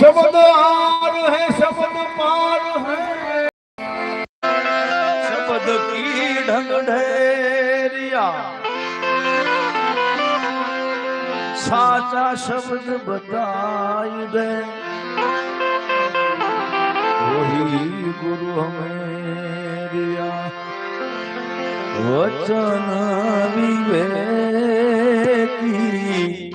शब्द आर है, शब्द पार है। शब्द की ढंग ढेरिया। साचा शब्द बताई दे। वही गुरु हमें वचन विवेकी।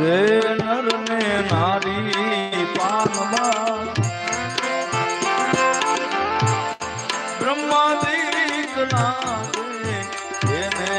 રે નર ને નારી પાનમાં. બ્રહ્માદિક નાગે એને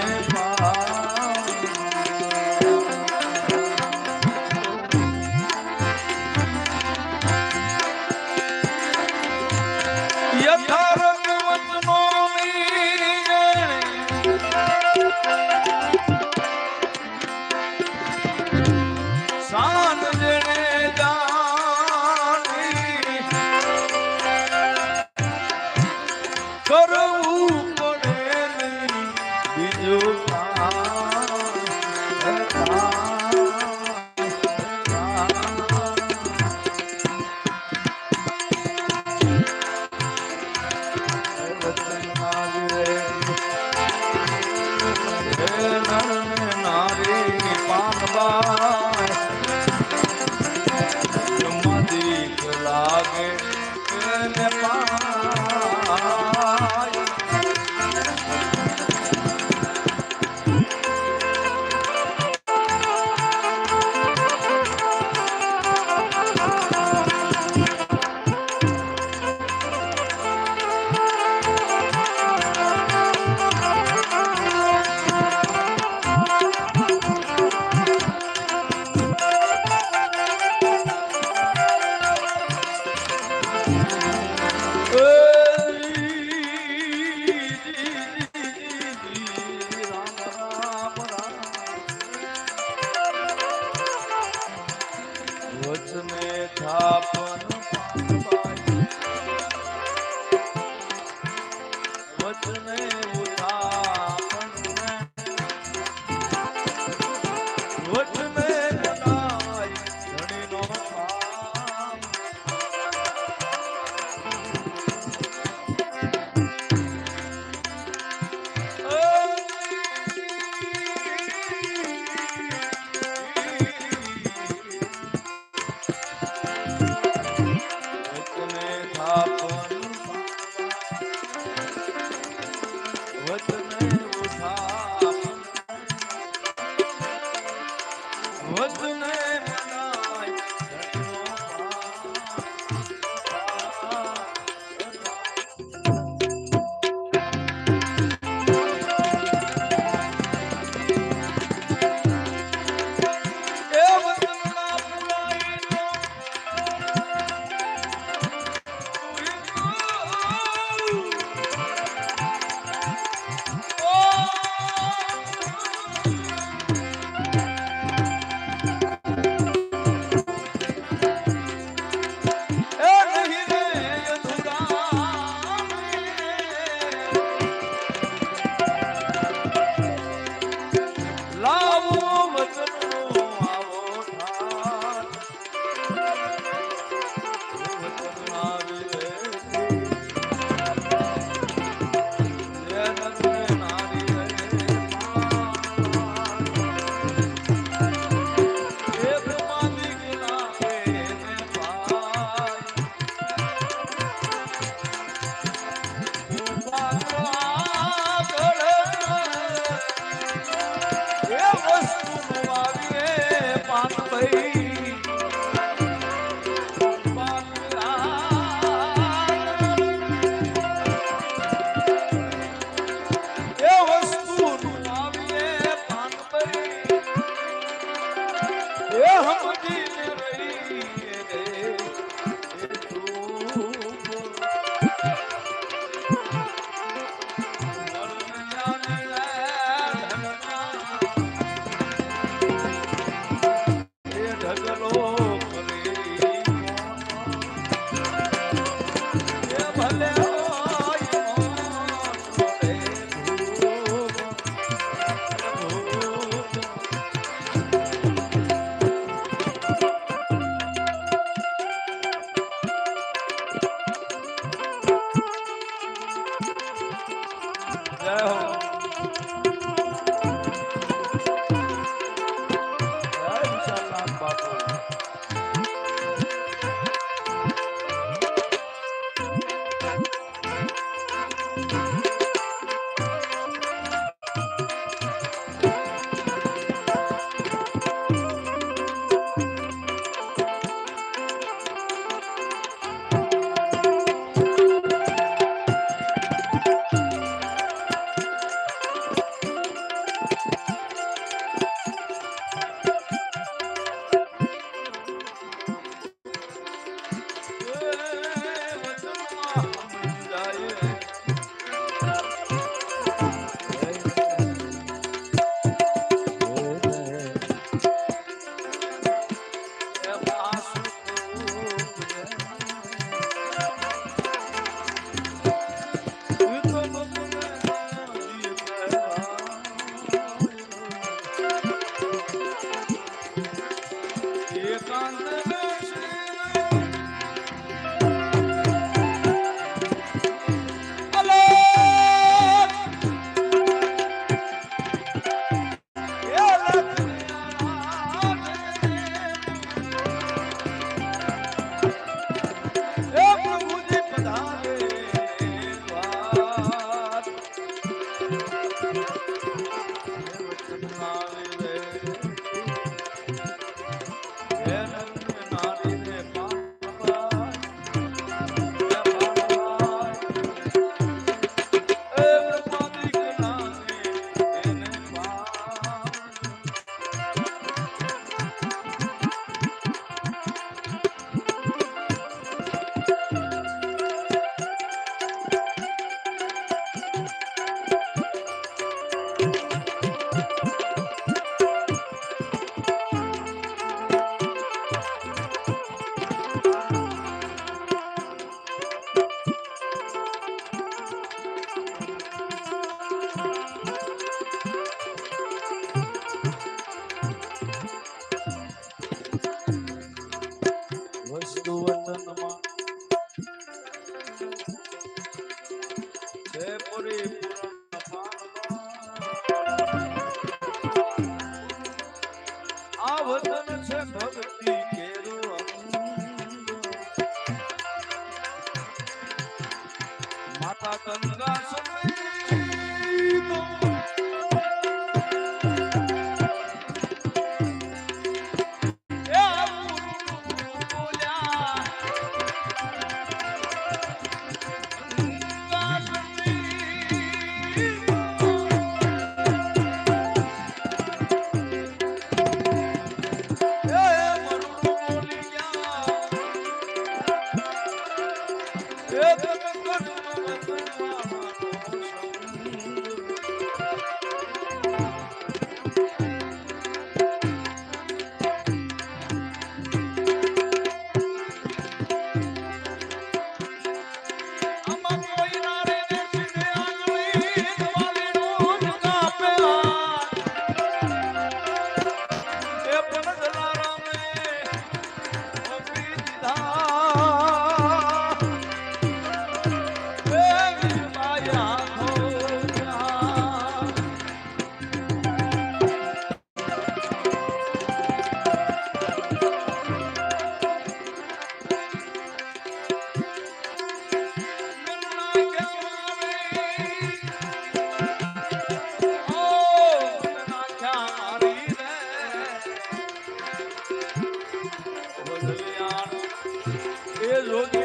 એ રોગ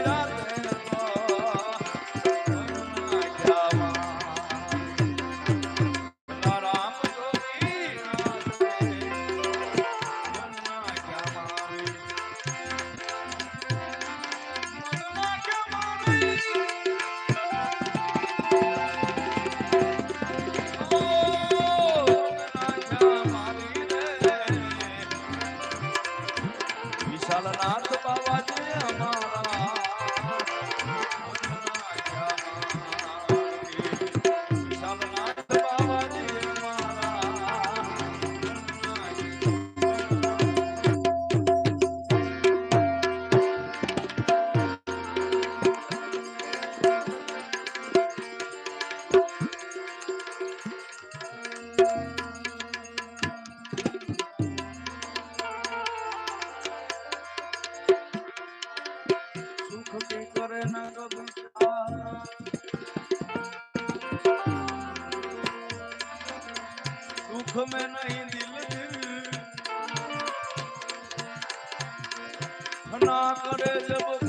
ગમે નહીં દિલ ના કરે જબ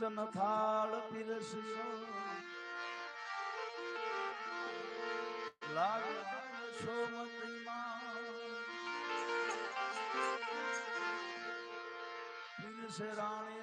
કાચન થાળ પીરસ્યો લાલ સોમતી માં રાણી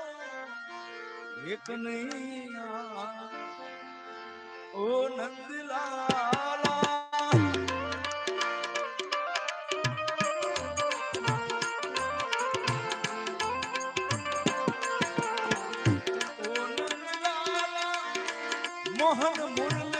એક નૈયા ઓ નંદલાલા મોહન મુરલી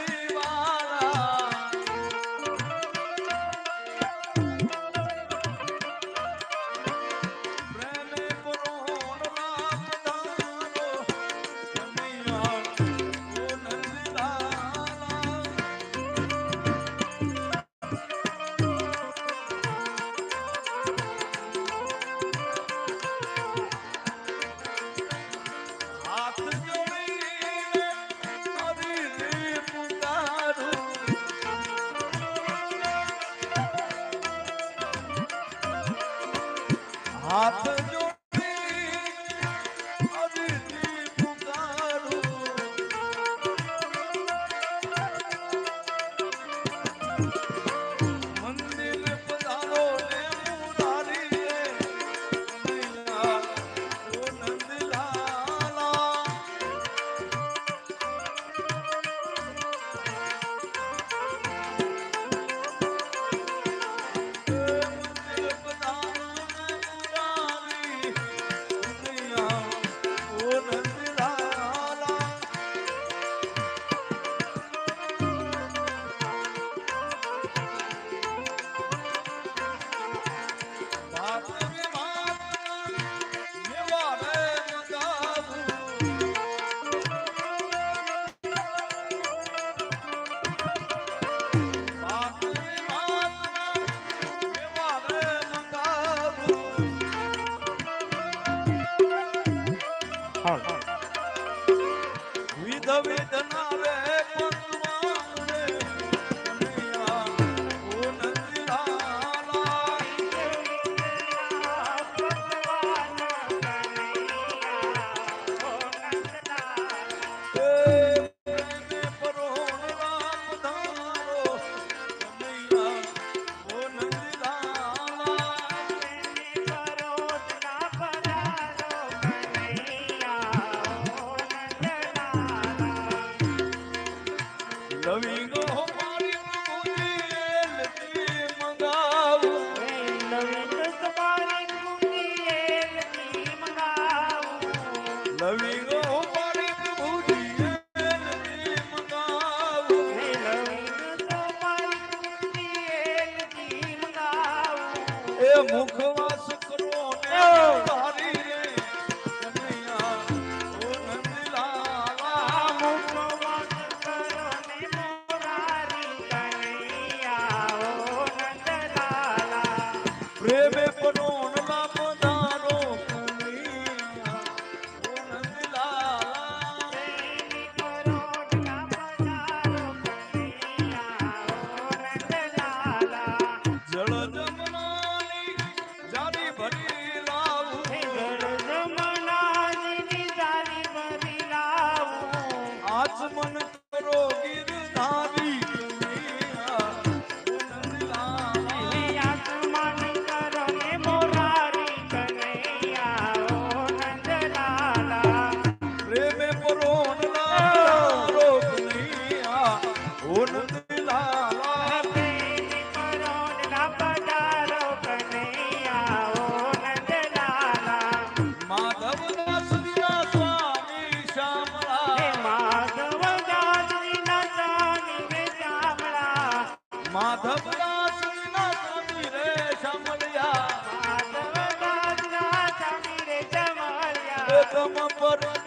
por hoy.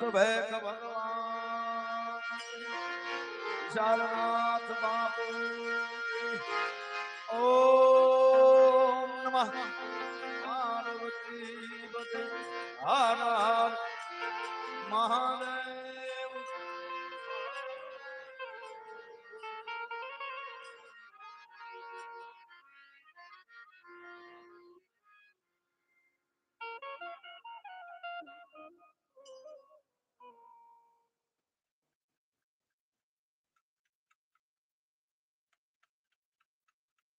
વિષ્ણુ ભૈ ભગવાન શરણા